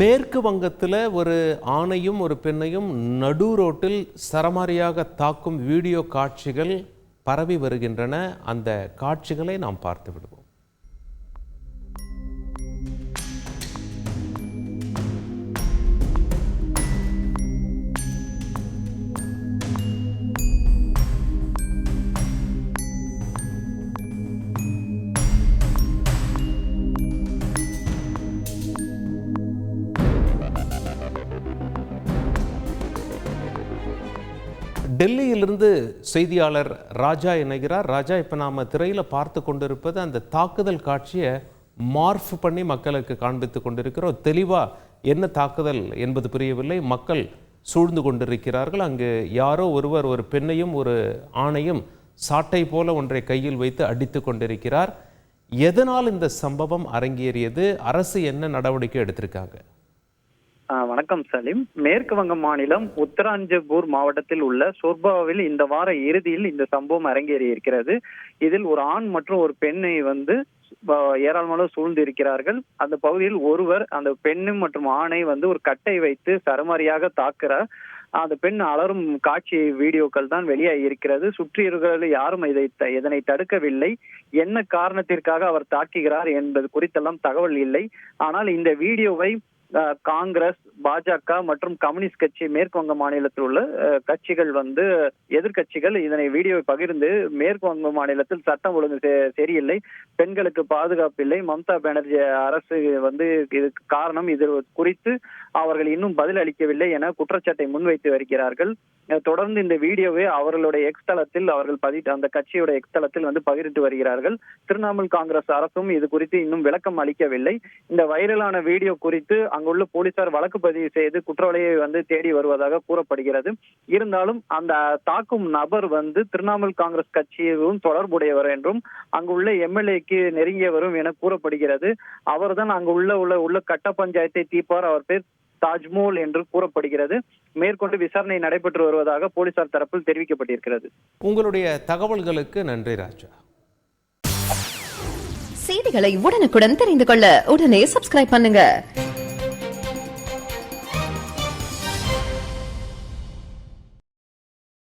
மேற்கு வங்கத்தில் ஒரு ஆணையும் ஒரு பெண்ணையும் நடு ரோட்டில் சரமாரியாக தாக்கும் வீடியோ காட்சிகள் பரவி வருகின்றன. அந்த காட்சிகளை நாம் பார்த்து விடுவோம். டெல்லியிலிருந்து செய்தியாளர் ராஜா இணைகிறார். ராஜா இப்போ நாம் திரையில் பார்த்து கொண்டிருப்பது அந்த தாக்குதல் காட்சியை மார்ஃப் பண்ணி மக்களுக்கு காண்பித்து கொண்டிருக்கிறோம். தெளிவாக என்ன தாக்குதல் என்பது புரியவில்லை. மக்கள் சூழ்ந்து கொண்டிருக்கிறார்கள். அங்கு யாரோ ஒருவர் ஒரு பெண்ணையும் ஒரு ஆணையும் சாட்டை போல ஒன்றை கையில் வைத்து அடித்து கொண்டிருக்கிறார். எதனால் இந்த சம்பவம் அரங்கேறியது? அரசு என்ன நடவடிக்கை எடுத்திருக்காங்க? வணக்கம் சலீம். மேற்கு வங்க மாநிலம் உத்தராஞ்சபூர் மாவட்டத்தில் உள்ள சோர்பாவில் இந்த வார இறுதியில் இந்த சம்பவம் அரங்கேறி இருக்கிறது. இதில் ஒரு ஆண் மற்றும் ஒரு பெண்ணை வந்து ஏராளமான சூழ்ந்து இருக்கிறார்கள் அந்த பகுதியில் ஒருவர் அந்த பெண்ணு மற்றும் ஆணை வந்து ஒரு கட்டை வைத்து சரமாரியாக தாக்குறார். அந்த பெண் அலரும் காட்சி வீடியோக்கள் தான் வெளியாகி இருக்கிறது. சுற்றியிருக்கிறவர்கள் யாரும் இதை த- இதனை தடுக்கவில்லை. என்ன காரணத்திற்காக அவர் தாக்குகிறார் என்பது குறித்தெல்லாம் தகவல் இல்லை. ஆனால் இந்த வீடியோவை காங்கிரஸ் பாஜக மற்றும் கம்யூனிஸ்ட் கட்சி மேற்கு வங்க மாநிலத்தில் உள்ள கட்சிகள் வந்து எதிர்கட்சிகள் இதனை வீடியோ பகிர்ந்து மேற்கு வங்க மாநிலத்தில் சட்டம் ஒழுங்கு சரியில்லை பெண்களுக்கு பாதுகாப்பு இல்லை மம்தா பானர்ஜி அரசு வந்து இதுக்கு காரணம் இது குறித்து அவர்கள் இன்னும் பதில் அளிக்கவில்லை என குற்றச்சாட்டை முன்வைத்து வருகிறார்கள். தொடர்ந்து இந்த வீடியோவை அவர்களுடைய எக்ஸ் தளத்தில் அவர்கள் பதிட்டு அந்த கட்சியோட எக்ஸ் தளத்தில் வந்து பகிர்ந்து வருகிறார்கள். திரிணாமுல் காங்கிரஸ் அரசும் இது குறித்து இன்னும் விளக்கம் அளிக்கவில்லை. இந்த வைரலான வீடியோ குறித்து அங்குள்ள போலீசார் வழக்கு பதிவு செய்து குற்றவாளியை வந்து தேடி வருவதாக கூறப்படுகிறது. இருந்தாலும் அந்த தாக்கும் நபர் வந்து திரிணாமுல் காங்கிரஸ் கட்சியும் தொடர்புடையவர் என்றும் அங்குள்ள எம்எல்ஏக்கு நெருங்கியவரும் என கூறப்படுகிறது. அவர்தான் அங்கு உள்ள உள்ள கட்ட பஞ்சாயத்தை தீர்ப்பார் அவர் பேர் தாஜ்மோல் என்று கூறப்படுகிறது. மேற்கொண்டு விசாரணை நடைபெற்று வருவதாக போலீசார் தரப்பில் தெரிவிக்கப்பட்டிருக்கிறது. உங்களுடைய தகவல்களுக்கு நன்றி ராஜா. செய்திகளை உடனுக்குடன் தெரிந்து கொள்ள உடனே சப்ஸ்கிரைப் பண்ணுங்க.